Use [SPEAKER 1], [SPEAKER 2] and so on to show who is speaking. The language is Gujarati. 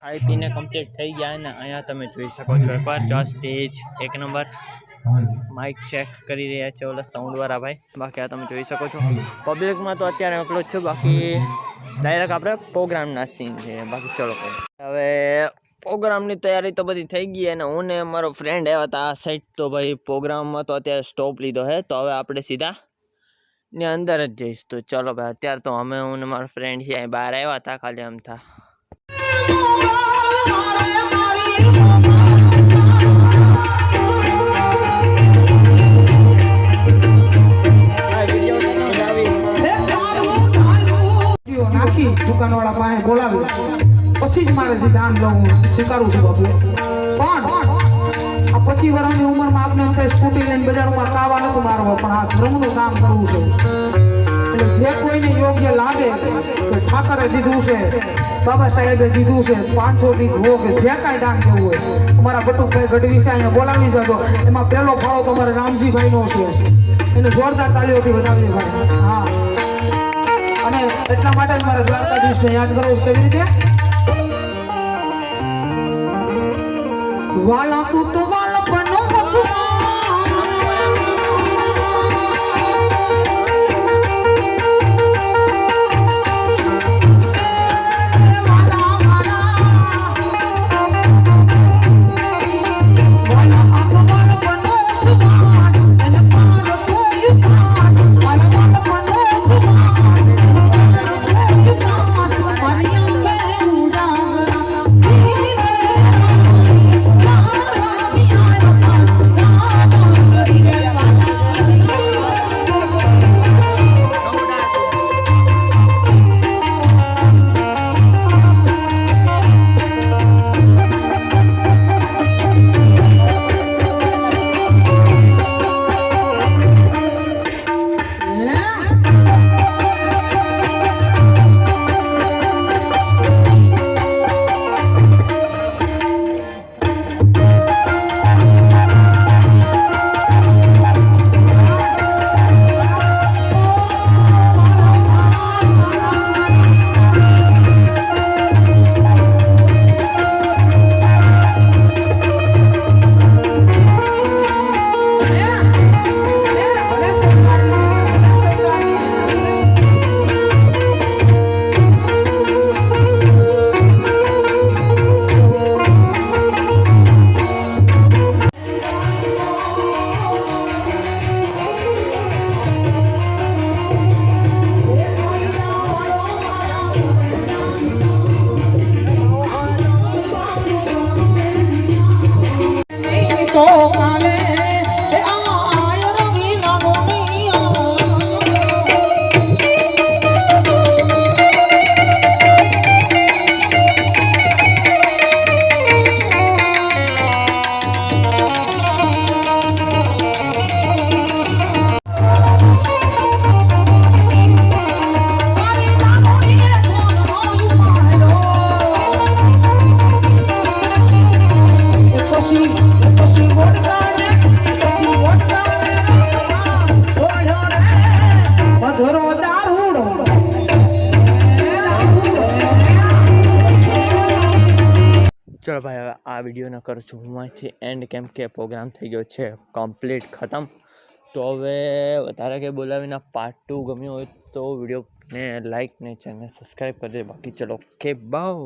[SPEAKER 1] ખાઈ પીને કમ્પ્લીટ થઈ ગયા ને અહીંયા તમે જોઈ શકો છો એકવાર જો સ્ટેજ એક નંબર માઇક ચેક કરી રહ્યા છે ઓલા સાઉન્ડવાળા ભાઈ. બાકી આ તમે જોઈ શકો છો. પબ્લિકમાં તો અત્યારે એકલો જ છું, બાકી ડાયરેક્ટ આપણે પ્રોગ્રામના સીન છે. બાકી ચલો હવે પ્રોગ્રામની તૈયારી તો બધી થઈ ગઈ અને હું ને મારો ફ્રેન્ડ આવ્યા હતા આ સાઈડ તો ભાઈ પ્રોગ્રામમાં તો અત્યારે સ્ટોપ લીધો છે તો હવે આપણે સીધા ને અંદર જ જઈશ તો. ચલો ભાઈ, અત્યારે તો અમે હું ને ફ્રેન્ડ છે અહીં બહાર આવ્યા હતા ખાલી આમ થા.
[SPEAKER 2] પછી જ મારે આમ લઉં, સ્વીકારું પણ આ થાય સ્કૂટી લઈને બજારમાં કાવા પણ આ ધર્મનું કામ કરવું છે. એટલે જે કોઈને યોગ્ય લાગે તો ઠાકરે દીધું છે, બાબા સાહેબે દીધું છે, પાંચસો થી ભોગ, જે કાંઈ દાન દેવું હોય. અમારા બટુકભાઈ ગઢવી અહીંયા બોલાવી જતો એમાં પહેલો ફાળો તમારે રામજીભાઈનો છે. એને જોરદાર તાલીઓથી વધાવીએ ભાઈ. હા. અને એટલા માટે જ મારે દ્વારકાધીશને યાદ કરવું કેવી રીતે? વાલા તું
[SPEAKER 1] ચલો ભાઈ, હવે આ વિડીયોને કરું છું. હું અહીંથી એન્ડ કેમ કે પ્રોગ્રામ થઈ ગયો છે કમ્પ્લીટ ખતમ. તો હવે વધારે કંઈ બોલાવીને પાર્ટ ટુ ગમ્યું હોય તો વિડીયોને લાઇક ને ચેનલને સબસ્ક્રાઈબ કરજે. બાકી ચલો ઓકે બાય